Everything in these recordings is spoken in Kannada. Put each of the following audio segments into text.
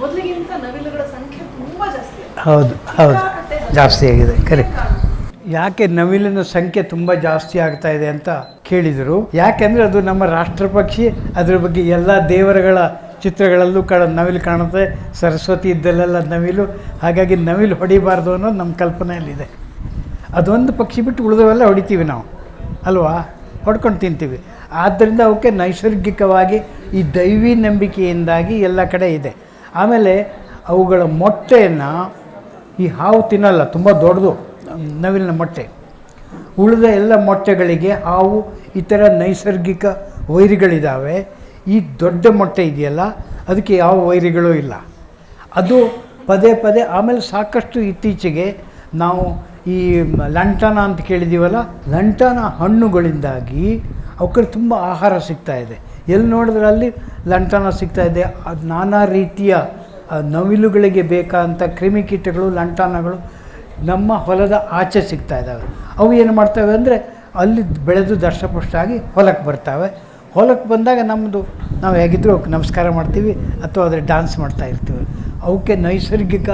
ಮೊದಲಿಗಿಂತ ನವಿಲುಗಳ ಸಂಖ್ಯೆ ತುಂಬಾ ಜಾಸ್ತಿ ಆಗಿದೆ. ಹೌದು ಹೌದು. ಜಾಸ್ತಿ ಆಗಿದೆ. ಕರೆಕ್ಟ್ ಯಾಕೆ ನವಿಲಿನ ಸಂಖ್ಯೆ ತುಂಬ ಜಾಸ್ತಿ ಆಗ್ತಾ ಇದೆ ಅಂತ ಕೇಳಿದರು? ಯಾಕೆಂದರೆ ಅದು ನಮ್ಮ ರಾಷ್ಟ್ರ ಪಕ್ಷಿ ಅದ್ರ ಬಗ್ಗೆ ಎಲ್ಲ ದೇವರುಗಳ ಚಿತ್ರಗಳಲ್ಲೂ ಕಾಣ ನವಿಲು ಕಾಣುತ್ತೆ. ಸರಸ್ವತಿ ಇದ್ದಲ್ಲೆಲ್ಲ ನವಿಲು. ಹಾಗಾಗಿ ನವಿಲು ಹೊಡಿಬಾರ್ದು ಅನ್ನೋದು ನಮ್ಮ ಕಲ್ಪನೆಯಲ್ಲಿದೆ. ಅದೊಂದು ಪಕ್ಷಿ ಬಿಟ್ಟು ಉಳಿದವೆಲ್ಲ ಹೊಡಿತೀವಿ ನಾವು ಅಲ್ವಾ? ಹೊಡ್ಕೊಂಡು ತಿಂತೀವಿ. ಆದ್ದರಿಂದ ಅವಕ್ಕೆ ನೈಸರ್ಗಿಕವಾಗಿ ಈ ದೈವಿ ನಂಬಿಕೆಯಿಂದಾಗಿ ಎಲ್ಲ ಕಡೆ ಇದೆ. ಆಮೇಲೆ ಅವುಗಳ ಮೊಟ್ಟೆಯನ್ನು ಈ ಹಾವು ತಿನ್ನಲ್ಲ, ತುಂಬ ದೊಡ್ಡದು, ನವಿಲಿನ ಮೊಟ್ಟೆ. ಉಳಿದ ಎಲ್ಲ ಮೊಟ್ಟೆಗಳಿಗೆ ಹಾವು ಥರ ನೈಸರ್ಗಿಕ ವೈರಿಗಳಿದ್ದಾವೆ ಈ ದೊಡ್ಡ ಮೊಟ್ಟೆ ಇದೆಯಲ್ಲ, ಅದಕ್ಕೆ ಯಾವ ವೈರಿಗಳೂ ಇಲ್ಲ. ಅದು ಪದೇ ಪದೇ, ಆಮೇಲೆ ಸಾಕಷ್ಟು ಇತ್ತೀಚೆಗೆ ನಾವು ಈ ಲಂಟನ ಅಂತ ಕೇಳಿದ್ದೀವಲ್ಲ ಲಂಟನ ಹಣ್ಣುಗಳಿಂದಾಗಿ ಅವಕ್ಕೆ ತುಂಬ ಆಹಾರ ಸಿಗ್ತಾ ಇದೆ. ಎಲ್ಲಿ ನೋಡಿದ್ರೆ ಅಲ್ಲಿ ಲಂಟನ ಸಿಗ್ತಾ ಇದೆ. ಅದು ನಾನಾ ರೀತಿಯ ನವಿಲುಗಳಿಗೆ ಬೇಕಾದಂಥ ಕ್ರಿಮಿಕೀಟಗಳು ಲಂಟನಗಳು ನಮ್ಮ ಹೊಲದ ಆಚೆ ಸಿಗ್ತಾ ಇದ್ದಾವೆ ಅವು ಏನು ಮಾಡ್ತವೆ ಅಂದರೆ ಅಲ್ಲಿ ಬೆಳೆದು ದಷ್ಟಪುಷ್ಟಾಗಿ ಹೊಲಕ್ಕೆ ಬರ್ತವೆ. ಹೊಲಕ್ಕೆ ಬಂದಾಗ ನಮ್ಮದು ನಾವು ಹೇಗಿದ್ದರೂ ಅವಕ್ಕೆ ನಮಸ್ಕಾರ ಮಾಡ್ತೀವಿ ಅಥವಾ ಅದರ ಡ್ಯಾನ್ಸ್ ಮಾಡ್ತಾ ಇರ್ತೀವಿ. ಅವಕ್ಕೆ ನೈಸರ್ಗಿಕ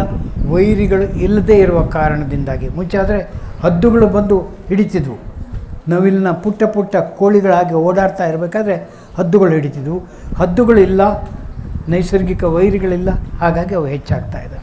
ವೈರಿಗಳು ಇಲ್ಲದೇ ಇರುವ ಕಾರಣದಿಂದಾಗಿ. ಮುಂಚೆ ಆದರೆ ಹದ್ದುಗಳು ಬಂದು ಹಿಡಿತಿದ್ವು. ನವಿಲಿನ ಪುಟ್ಟ ಪುಟ್ಟ ಕೋಳಿಗಳಾಗಿ ಓಡಾಡ್ತಾ ಇರಬೇಕಾದ್ರೆ ಹದ್ದುಗಳು ಹಿಡಿತಿದ್ವು. ಹದ್ದುಗಳಿಲ್ಲ, ನೈಸರ್ಗಿಕ ವೈರಿಗಳಿಲ್ಲ, ಹಾಗಾಗಿ ಅವು ಹೆಚ್ಚಾಗ್ತಾ ಇದ್ದಾವೆ